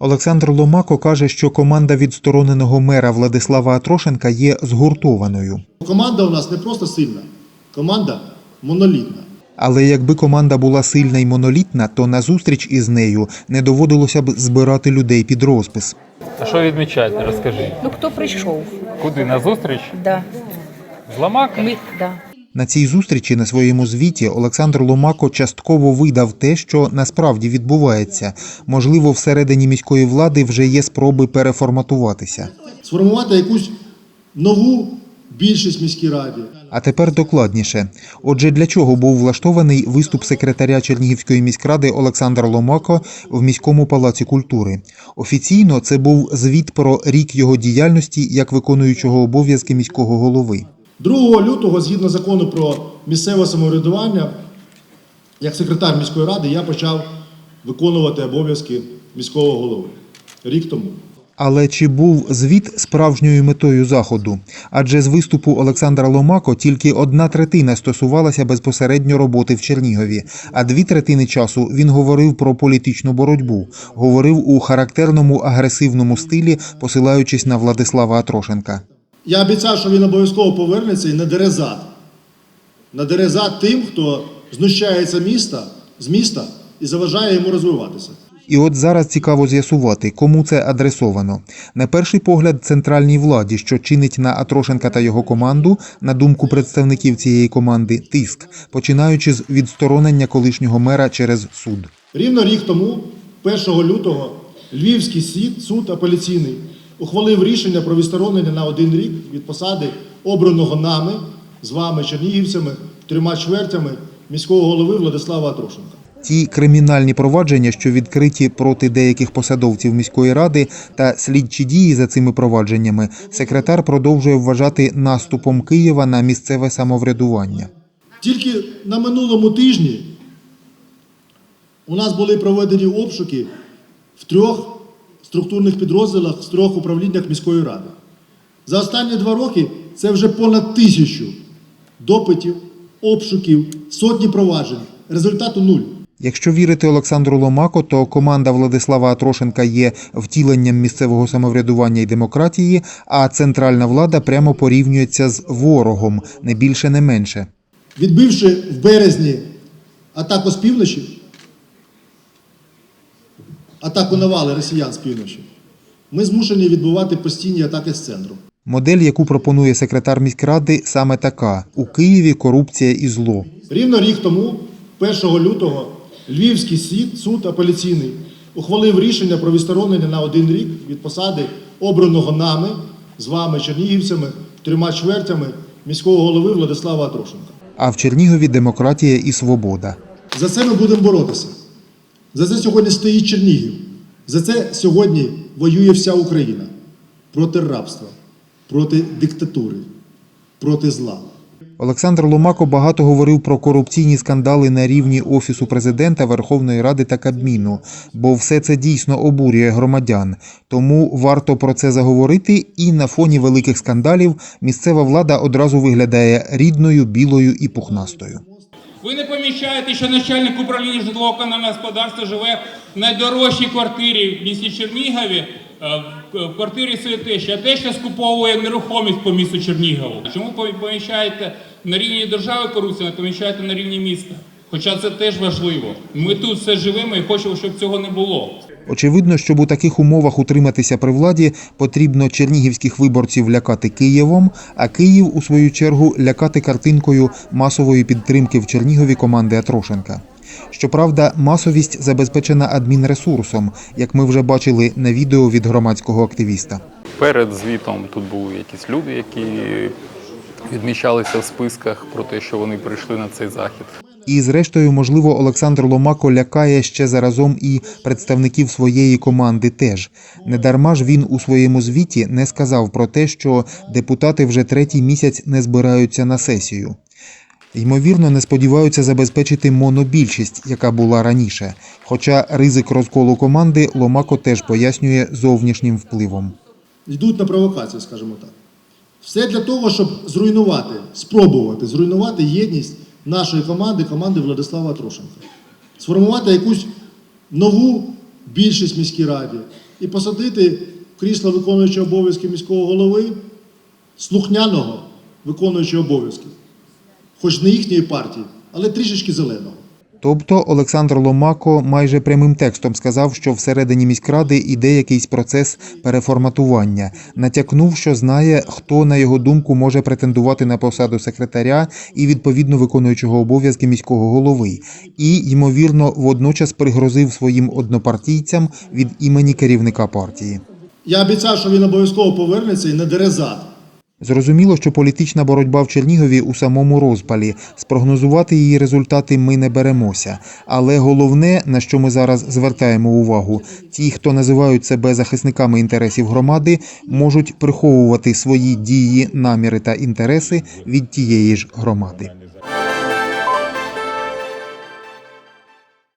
Олександр Ломако каже, що команда відстороненого мера Владислава Атрошенка є згуртованою. Команда у нас не просто сильна, команда монолітна. Але якби команда була сильна й монолітна, то на зустріч із нею не доводилося б збирати людей під розпис. А що відмічаєте? Розкажіть. Ну, хто прийшов? Куди? На зустріч? Да. З Ламака? Ми, да. На цій зустрічі на своєму звіті Олександр Ломако частково видав те, що насправді відбувається. Можливо, всередині міської влади вже є спроби переформатуватися. Сформувати якусь нову більшість міській раді. А тепер докладніше. Отже, для чого був влаштований виступ секретаря Чернігівської міськради Олександра Ломако в міському палаці культури? Офіційно це був звіт про рік його діяльності як виконуючого обов'язки міського голови. 2 лютого, згідно закону про місцеве самоврядування, як секретар міської ради, я почав виконувати обов'язки міського голови рік тому. Але чи був звіт справжньою метою заходу? Адже з виступу Олександра Ломако тільки одна третина стосувалася безпосередньо роботи в Чернігові, а дві третини часу він говорив про політичну боротьбу, говорив у характерному агресивному стилі, посилаючись на Владислава Атрошенка. Я обіцяв, що він обов'язково повернеться і надере зад. Надере зад тим, хто знущається міста, з міста і заважає йому розвиватися. І от зараз цікаво з'ясувати, кому це адресовано. На перший погляд, центральній владі, що чинить на Атрошенка та його команду, на думку представників цієї команди, тиск, починаючи з відсторонення колишнього мера через суд. Рівно рік тому, 1 лютого, Львівський суд, суд апеляційний ухвалив рішення про відсторонення на один рік від посади обраного нами, з вами, чернігівцями, трьома чвертями міського голови Владислава Атрошенка. Ті кримінальні провадження, що відкриті проти деяких посадовців міської ради, та слідчі дії за цими провадженнями, секретар продовжує вважати наступом Києва на місцеве самоврядування. Тільки на минулому тижні у нас були проведені обшуки в трьох структурних підрозділах, в трьох управліннях міської ради. За останні два роки це вже понад тисячу допитів, обшуків, сотні проваджень. Результату нуль. Якщо вірити Олександру Ломако, то команда Владислава Атрошенка є втіленням місцевого самоврядування і демократії, а центральна влада прямо порівнюється з ворогом, не більше, не менше. Відбивши в березні атаку з півночі, атаку навали росіян з півночі, ми змушені відбувати постійні атаки з центру. Модель, яку пропонує секретар міськради, саме така: у Києві корупція і зло. Рівно рік тому, 1 лютого, Львівський суд, суд апеляційний ухвалив рішення про відсторонення на один рік від посади обраного нами, з вами, чернігівцями, трьома чвертями міського голови Владислава Атрошенка. А в Чернігові демократія і свобода. За це ми будемо боротися. За це сьогодні стоїть Чернігів. За це сьогодні воює вся Україна проти рабства, проти диктатури, проти зла. Олександр Ломако багато говорив про корупційні скандали на рівні Офісу президента, Верховної Ради та Кабміну, бо все це дійсно обурює громадян. Тому варто про це заговорити, і на фоні великих скандалів місцева влада одразу виглядає рідною, білою і пухнастою. Ви не помічаєте, що начальник управління житлового комунального господарства живе в найдорожчій квартирі в місті Чернігові, е, в квартирі своєї тещі, а теща скуповує нерухомість по місту Чернігову. Чому помічаєте на рівні держави корупцію, не помічаєте на рівні міста? Хоча це теж важливо. Ми тут все живемо і хочемо, щоб цього не було. Очевидно, щоб у таких умовах утриматися при владі, потрібно чернігівських виборців лякати Києвом, а Київ, у свою чергу, лякати картинкою масової підтримки в Чернігові команди Атрошенка. Щоправда, масовість забезпечена адмінресурсом, як ми вже бачили на відео від громадського активіста. Перед звітом тут були якісь люди, які відмічалися в списках про те, що вони прийшли на цей захід. І, зрештою, можливо, Олександр Ломако лякає ще заразом і представників своєї команди теж. Недарма ж він у своєму звіті не сказав про те, що депутати вже третій місяць не збираються на сесію. Ймовірно, не сподіваються забезпечити монобільшість, яка була раніше. Хоча ризик розколу команди Ломако теж пояснює зовнішнім впливом. Йдуть на провокацію, скажімо так. Все для того, щоб зруйнувати, спробувати зруйнувати єдність нашої команди, команди Владислава Трошенка. Сформувати якусь нову більшість в міській раді і посадити крісло виконуючого обов'язки міського голови слухняного виконуючого обов'язки, хоч не їхньої партії, але трішечки зеленого. Тобто Олександр Ломако майже прямим текстом сказав, що всередині міськради іде якийсь процес переформатування, натякнув, що знає, хто на його думку може претендувати на посаду секретаря і відповідно виконуючого обов'язки міського голови, і ймовірно водночас пригрозив своїм однопартійцям від імені керівника партії. Я обіцяв, що він обов'язково повернеться і не дере зад. Зрозуміло, що політична боротьба в Чернігові у самому розпалі. Спрогнозувати її результати ми не беремося. Але головне, на що ми зараз звертаємо увагу, ті, хто називають себе захисниками інтересів громади, можуть приховувати свої дії, наміри та інтереси від тієї ж громади.